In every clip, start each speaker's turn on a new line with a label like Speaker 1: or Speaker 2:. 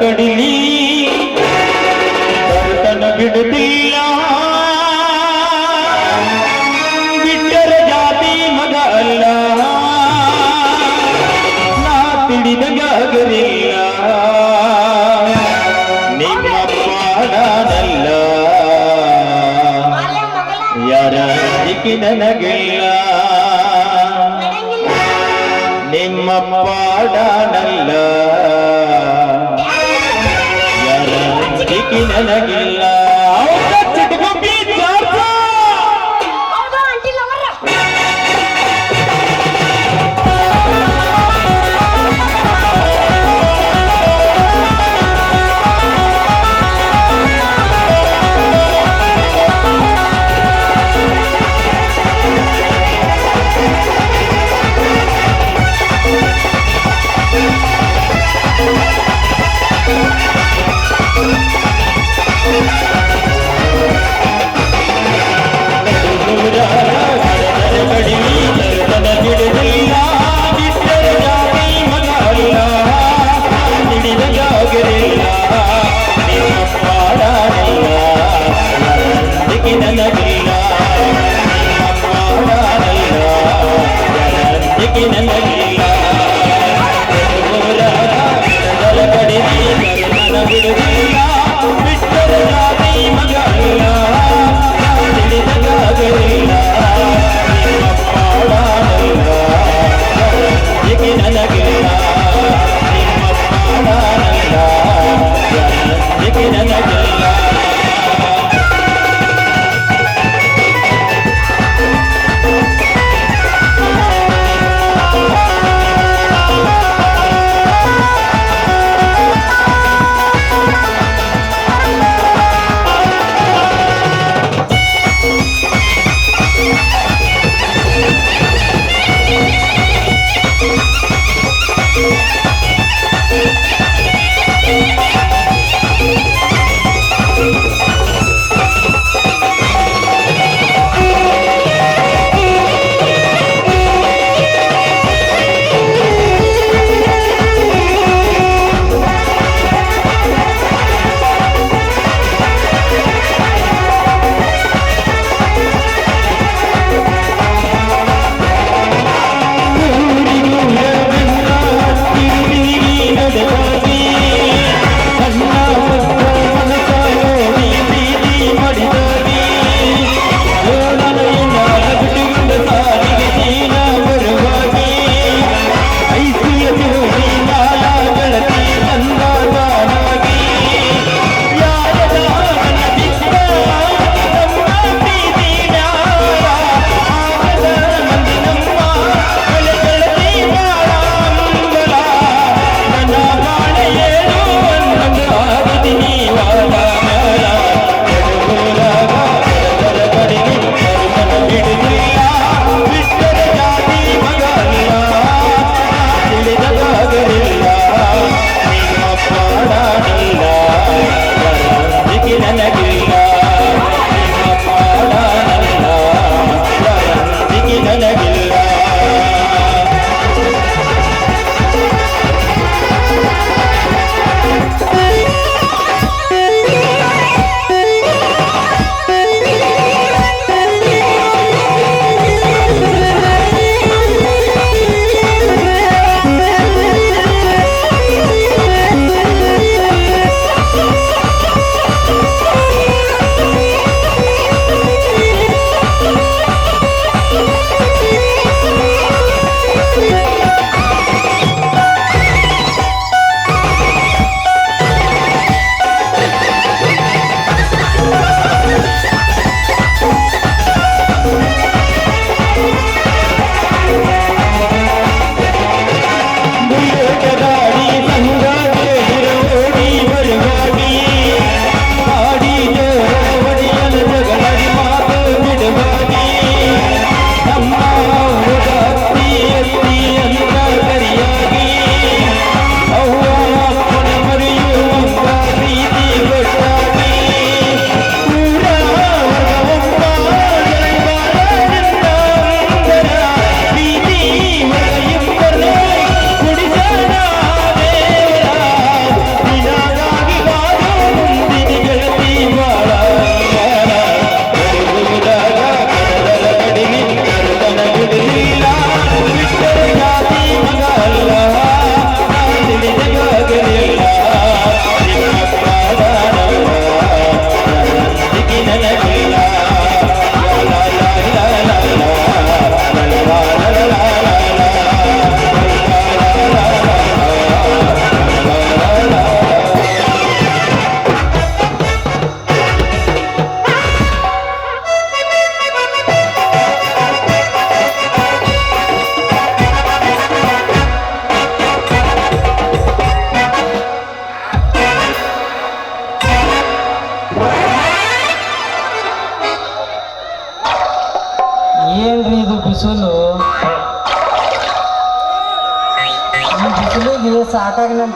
Speaker 1: ಕಡಿಲಿ ಬರ್ತನ ಬಿಡುತ್ತಿಲ್ಲ ಬಿಟ್ಟರ ಜಾತಿ ಮಗ ಅಲ್ಲ. ನಾ ತಿಳಿದಂಗಾಗಲಿಲ್ಲ ನಿಮ್ಮ ಪಾಡನಲ್ಲ
Speaker 2: ಮಾರ್ಯ ಮಗಳ
Speaker 1: ಯಾರ ದಿಕ್ಕಿ ನನಗಿಲ್ಲ ಯಾರ ದಿಕ್ಕಿ ನನಗಿಲ್ಲ
Speaker 3: నల్లగిరా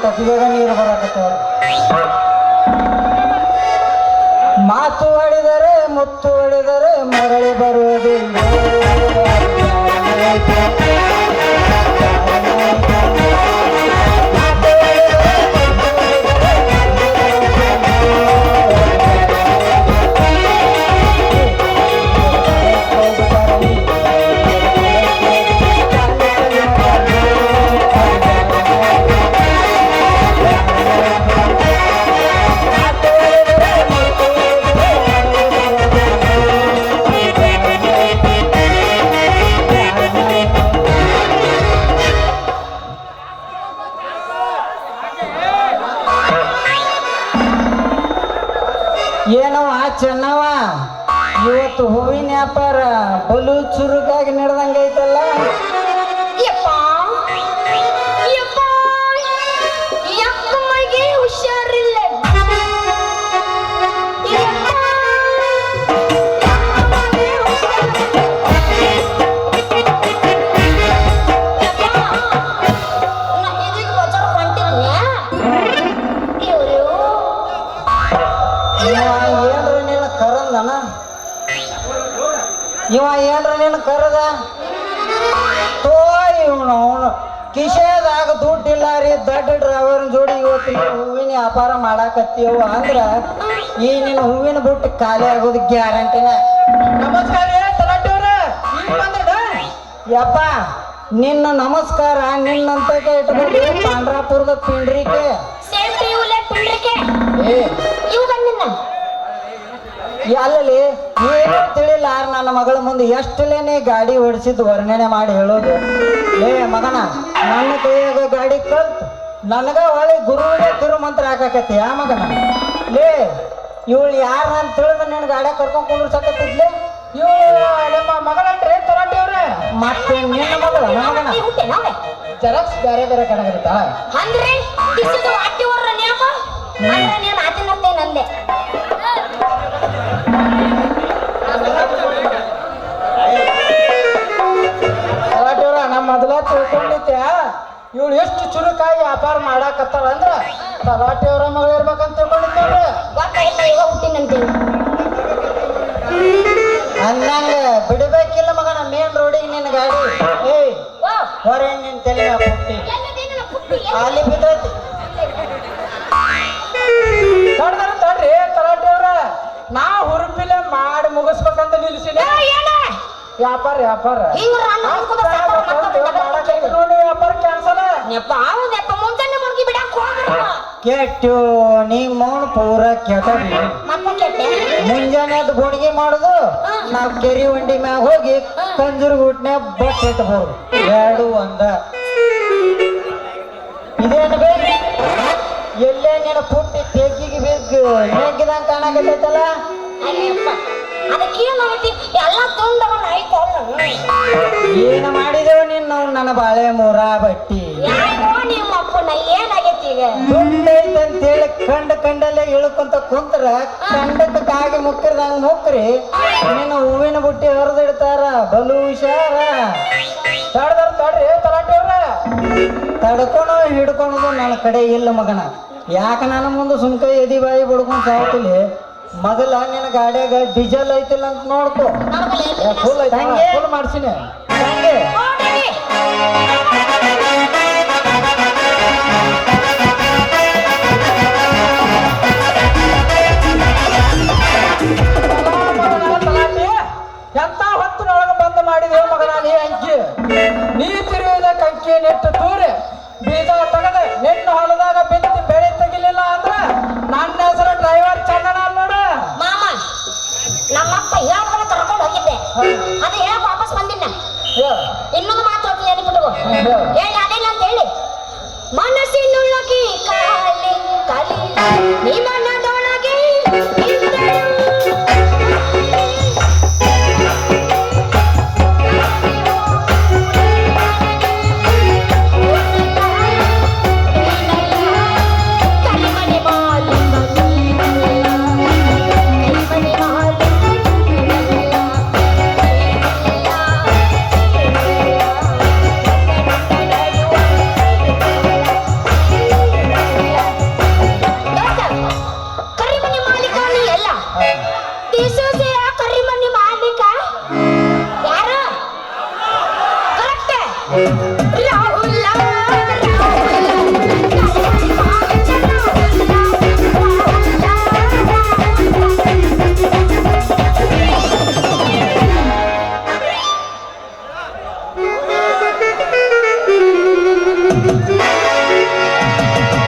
Speaker 3: ಕಟ್ಟಿಗೆಗ ನೀರು ಬರಾಕತ್ತವ ಮಾತು ಹೊಡೆದರೆ ಮುತ್ತು ಹೊಡೆದರೆ ಮರಳಿ ಬರುವುದಿಲ್ಲ. ಏನವ? ಚೆನ್ನವ? ಇವತ್ತು ಹೂವಿನ ವ್ಯಾಪಾರ ಬಲು ಚುರುಕಾಗಿ ನಡೆದಂಗೈತಲ್ಲ? ಕರದ? ತೋ ಇವನು ಅವನು ಕಿಶೆದಾಗ ದುಡ್ಡಿಲ್ಲ ರೀ ದೊಡ್ಡ ಡ್ರೈವರ್ ಜೋಡಿ ಇವತ್ತು ನೀವು ಹೂವಿನ ವ್ಯಾಪಾರ ಮಾಡಾಕತ್ತೀವ ಅಂದ್ರ ಈ ನಿನ್ನ ಹೂವಿನ ಬುಟ್ಟು ಖಾಲಿ ಆಗೋದು ಗ್ಯಾರಂಟಿನ ನಮಸ್ಕಾರ ಯಪ್ಪ ನಿನ್ನ ನಮಸ್ಕಾರ ನಿನ್ನಂತ ಇಟ್ಬಿಟ್ಟು ಪಾಂಡ್ರಾಪುರದ ಪಿಂಡ್ರಿಕೆ. ಏ. ತಿಳಿಲ್ಲ ಏನು ತಿಳಿಲಾರ ನನ್ನ ಮಗಳ ಮುಂದೆ ಎಷ್ಟಲೇನೆ ಗಾಡಿ ಓಡಿಸಿದ್ದು ವರ್ಣನೆ ಮಾಡಿ ಹೇಳೋದು. ಏ ಮಗನ ನನ್ನ ಕೈಯಾಗ ಗಾಡಿ ಕಲ್ತು ನನಗ ಒಳ್ಳೆ ಗುರುವಿಗೆ ತಿರುಮಂತ್ರ ಹಾಕಾಕತಿ ಆ ಮಗನ? ಲೇ ಇವಳು ಯಾರು ನಾನು ತಿಳಿದ ನಿನ್ನ ಗಾಡಿ ಕರ್ಕೊಂಡು ಕುಂದ್ರಸಕತ್ತಿದ್ಲೆ? ಇವಳು ನಮ್ಮ ಮಗಳನ್ರಿ ತೊರಟಿಯವ್ರೆ ಮತ್ತೆ ನಿನ್ನ ಮಗಳ ಮಗನ? ಜರಕ್ಸ್ ಬೇರೆ ಬೇರೆ ಕಡೆ ಇರುತ್ತಾ?
Speaker 2: ಅಂದ್ರೆ ನೀನು ಮಾತಿನಂತೆ ನಂದೆ.
Speaker 3: ಇವಳು ಎಷ್ಟು ಚುರುಕಾಗಿ ವ್ಯಾಪಾರ ಮಾಡಾಕತ್ತಾಳ ಅಂದ್ರ ತರಾಟಿಯವರ ಮಗಳು ಇರ್ಬೇಕಂತ
Speaker 2: ತಿಳ್ಕೊಂಡಿದ್ದೇವೆ
Speaker 3: ಅಂದಂಗ ಬಿಡಬೇಕಿಲ್ಲ ಮಗನ ಮೇನ್ ರೋಡಿಗೆ ನಿನ್ನ ಗಾಡಿ. ಏಯ್ ಹೊರೆ ನಿನ್ ತಲೆ ಪುಟ್ಟಿ. ಅಲ್ಲಿ ಬಿದ್ದೈತಿ. ತಡ್ದಾರ ತಡ್ರಿ ತಲಾಟಿಯವ್ರ ನಾ ಹುರುಪಿಲೆ ಮಾಡಿ ಮುಗಿಸ್ಬೇಕಂತ ನಿಲ್ಸಿನಿ
Speaker 2: ಏನ?
Speaker 3: ವ್ಯಾಪಾರ ವ್ಯಾಪಾರ. ನೋಡಿ ವ್ಯಾಪಾರ
Speaker 2: ನೆಪ್ಪ ಬಿಡಕ್
Speaker 3: ಕೆಟ್ಟು ನೀ ಮೌನ ಪೂರ ಕೆಟ್ಟ.
Speaker 2: ಮತ್ತೆ ಕೆಟ್ಟೆ?
Speaker 3: ಮುಂಜಾನೆ ಅದು ಗುಣಿಗೆ ಮಾಡುದು ನಾವ್ ಕೆರಿ ಉಂಡಿ ಮ್ಯಾಗ ಹೋಗಿ ಕಂಜೂರ್ ಗುಟ್ನೆ ಇಟ್ಬೋದು ಎರಡು ಒಂದ. ಇದೇನು ಬೇಕು ಎಲ್ಲೇ ನಿನ್ನ ಪುಟ್ಟಿ ತೆಗ್ಗಿಗೆ ಬೇಕು ನೆಗ್ಗಿದಂಗ ಕಾಣಕತ್ತೈತಲ್ಲ? ಏನು ಮಾಡಿದೆವು ನಿನ್ನ ನನ್ನ ಬಾಳೆ ಮೂರ ಬಟ್ಟಿ.
Speaker 2: ಏನಾಗೈತಿ ಈಗ
Speaker 3: ಕಂಡ ಕಂಡಲ್ಲೇ ಇಳ್ಕೊಂತ ಕುಂತ್ರ ಕಂಡದ ಕಾಗೆ ಮುಕ್ಕಿರ್ದಂಗ ಮುಕ್ರಿ. ನಿನ್ನ ಹೂವಿನ ಬುಟ್ಟಿ ಹರಿದಿಡ್ತಾರ ಬಲು ಹುಷಾರ. ತಡ್ದಾರ ತಡ್ರಿ ತಲಾಟಿಯವ್ರ. ತಡ್ಕೊಂಡು ಹಿಡ್ಕೊಳೋದು ನನ್ನ ಕಡೆ ಇಲ್ಲ ಮಗನ. ಯಾಕ ನನ್ನ ಮುಂದೆ ಸುಮ್ಕ ಎದಿ ಬಾಯಿ ಬಿಡ್ಕೊಂಡು ಸಾವತಿಲಿ ಮೊದಲ ನಿನ್ನ ಗಾಡ್ಯಾಗ ಡೀಸೆಲ್ ಐತಿಲ್ಲ ಅಂತ ನೋಡ್ಕೊ. ಐತಿ ಫುಲ್ ಮಾಡ್ಸಿನಿ.
Speaker 2: ನಮ್ಮಪ್ಪ ಹೇಳ್ಕೊಂಡು ಕರ್ಕೊಂಡು ಹೋಗಿದ್ದೆ? ಅದು ಹೇಳಕ್ ವಾಪಸ್ ಬಂದಿನ ಇನ್ನೊಂದು ಮಾತು ನೆನಪಿಟ್ಟು ಹೇಳಿ. ಅದೇನಂತ ಹೇಳಿ. ಮನಸ್ಸಿನ ನೆನಪಿಟ್ಕೋ
Speaker 3: ಆ